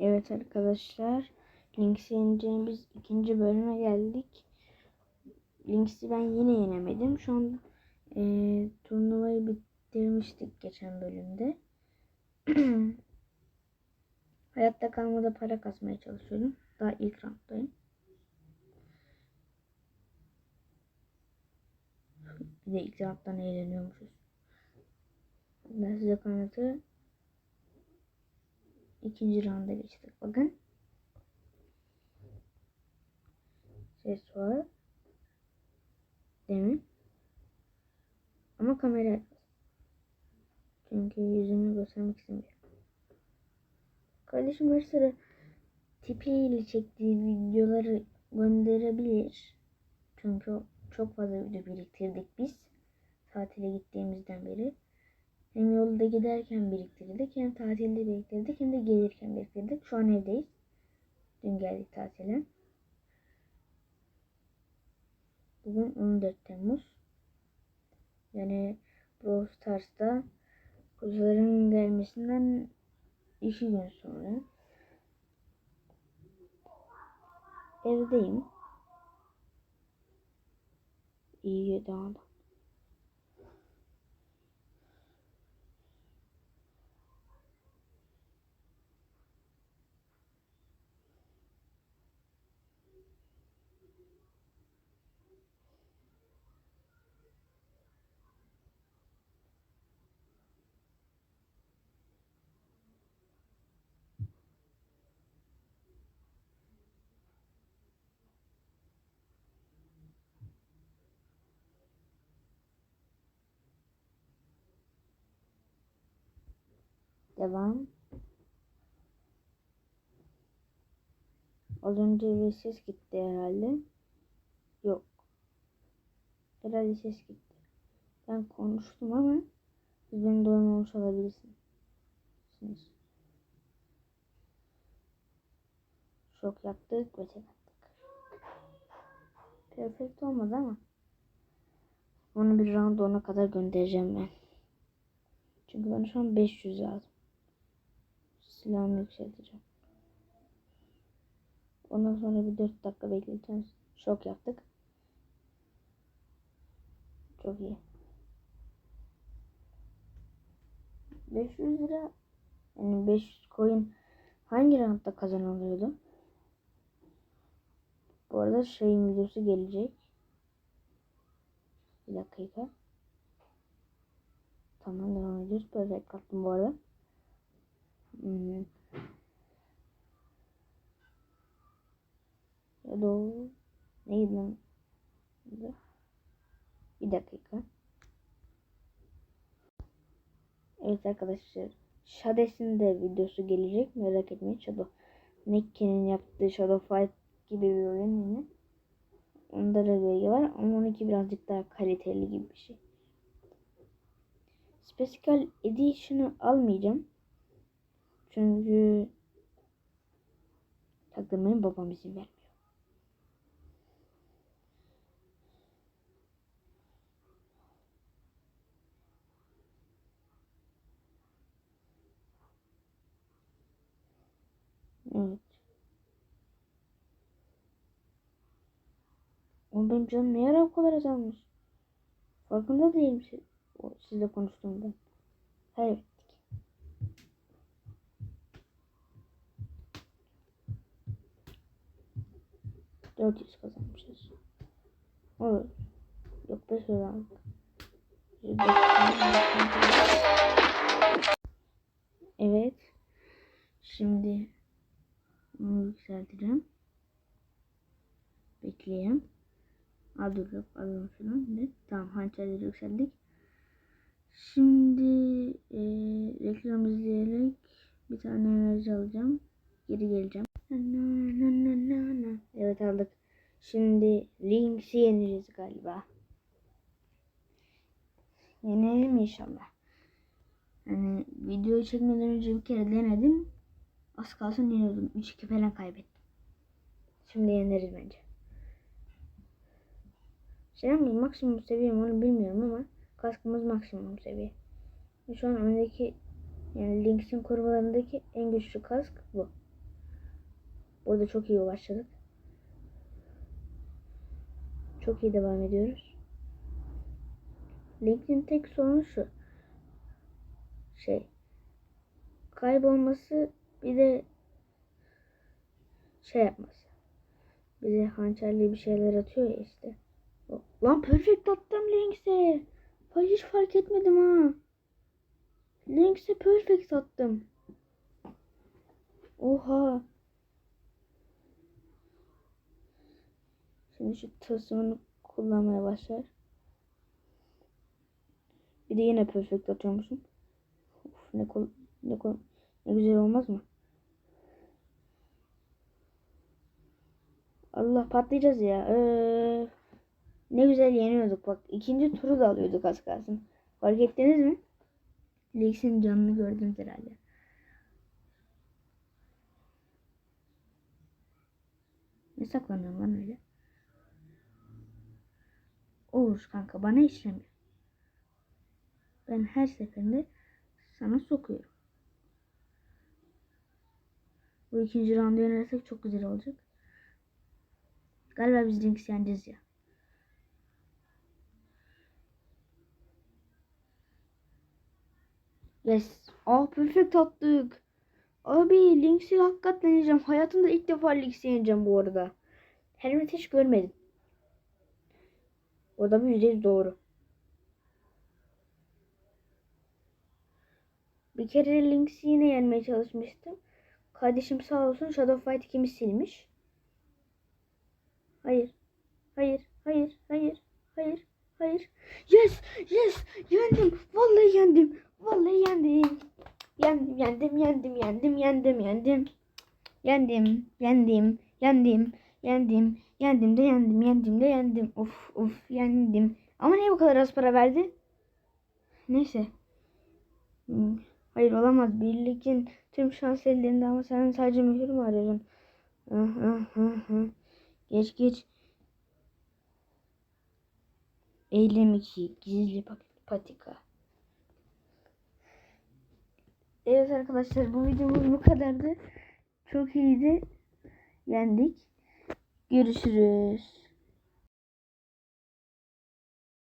Evet arkadaşlar. Links'i yeneceğimiz ikinci bölüme geldik. Links'i ben yine yenemedim. Şu an e, turnuvayı bitirmiştik geçen bölümde. Hayatta kalmada para kasmaya çalışıyorum. Daha ilk rounddayım. Bir de ilk rounddan eğleniyormuşuz. Ben size kanıtı ikinci rounda geçtik. Bakın. Ses var. Demin. Ama kamera Çünkü yüzümü göstermek istemiyorum. Kardeşim her sıra tipiyle çektiği videoları gönderebilir. Çünkü çok fazla video biriktirdik biz. Tatile gittiğimizden beri. Hem yolda giderken biriktirdik, hem tatilde biriktirdik, hem de gelirken biriktirdik. Şu an evdeyiz. Dün geldik tatile. Bugün 14 Temmuz. Yani Brawl Stars'ta kuzuların gelmesinden iki gün sonra evdeyim. İyi daha Devam. Az önce bir ses gitti herhalde. Yok. Herhalde ses gitti. Ben konuştum ama siz beni duymamış olabilirsiniz. Şok yaptık ve tek attık. Perfect olmadı ama onu bir round ona kadar göndereceğim ben. Çünkü bana şu an 500 lazım silahımı yükselteceğim. Ondan sonra bir 4 dakika bekleteceğiz. Şok yaptık. Çok iyi. 500 lira yani 500 coin hangi roundda kazanılıyordu? Bu arada şeyin videosu gelecek. Bir dakika. Tamam devam ediyoruz. Böyle kattım bu arada. Hmm. Neydi? Bir dakika. Evet arkadaşlar. Shades'in de videosu gelecek. Merak etmeyin. Shadow. Mekke'nin yaptığı Shadow Fight gibi bir oyun yine. Onda da bilgi var ama onunki birazcık daha kaliteli gibi bir şey. Special Edition'ı almayacağım. Çünkü taktırmayı babam izin vermiyor. Evet. O benim canım ne ara o kadar azalmış. Farkında değilim siz, sizle konuştuğumda. Hayır. 400 kazanmışız. Olur. Yok 5 aldık. Evet. Şimdi bunu yükselteceğim. Bekleyeyim. Aa dur yok alalım şunu. Tamam hançerleri yükseldik. Şimdi e, reklam izleyerek bir tane enerji alacağım. Geri geleceğim. Aldık. Şimdi Links'i yeneceğiz galiba. Yenelim inşallah. Yani video çekmeden önce bir kere denedim. Az kalsın yeniyordum. 3-2 falan kaybettim. Şimdi yeneriz bence. Silahımız maksimum seviye onu bilmiyorum ama kaskımız maksimum seviye. Şu an öndeki yani Links'in kurbalarındaki en güçlü kask bu. Burada çok iyi başladık. Çok iyi devam ediyoruz. Link'in tek sorunu şu. Şey. Kaybolması bir de şey yapması. Bize hançerli bir şeyler atıyor ya işte. Lan perfect attım Lynx'e. Hiç fark etmedim ha. Lynx'e perfect attım. Oha. Şu tılsımını kullanmaya başlar. Bir de yine perfect atıyormuşum. Of, ne kol ne kol ne güzel olmaz mı? Allah patlayacağız ya. Öf. Ne güzel yeniyorduk bak. İkinci turu da alıyorduk az kalsın. Fark ettiniz mi? Lex'in canını gördünüz herhalde. Ne saklanıyorsun lan öyle? Olur kanka bana işlemiyor. Ben her seferinde sana sokuyorum. Bu ikinci roundu yenersek çok güzel olacak. Galiba biz Lynx yeneceğiz ya. Yes. Aa perfect attık. Abi Lynx'i hakikaten yeneceğim. Hayatımda ilk defa Lynx'i yeneceğim bu arada. Helmet hiç görmedim. Orada yüzde yüz doğru. Bir kere Lynx'i yine yenmeye çalışmıştım. Kardeşim sağ olsun Shadow Fight 2'mi silmiş. Hayır. Hayır. Hayır. Hayır. Hayır. Hayır. Yes. Yes. Yendim. Vallahi yendim. Vallahi yendim. Yendim. Yendim. Yendim. Yendim. Yendim. Yendim. Yendim. Yendim. Yendim. Yendim. Yendim de yendim. Yendim de yendim. Of of yendim. Ama niye bu kadar az para verdi? Neyse. Hmm, Hayır olamaz. Birlikin tüm şans ellerinde ama sen sadece mühür mü arıyorsun? Ah, ah, ah. Geç geç. Eylem 2. Gizli patika. Evet arkadaşlar bu videomuz bu kadardı. Çok iyiydi. Yendik. Görüşürüz.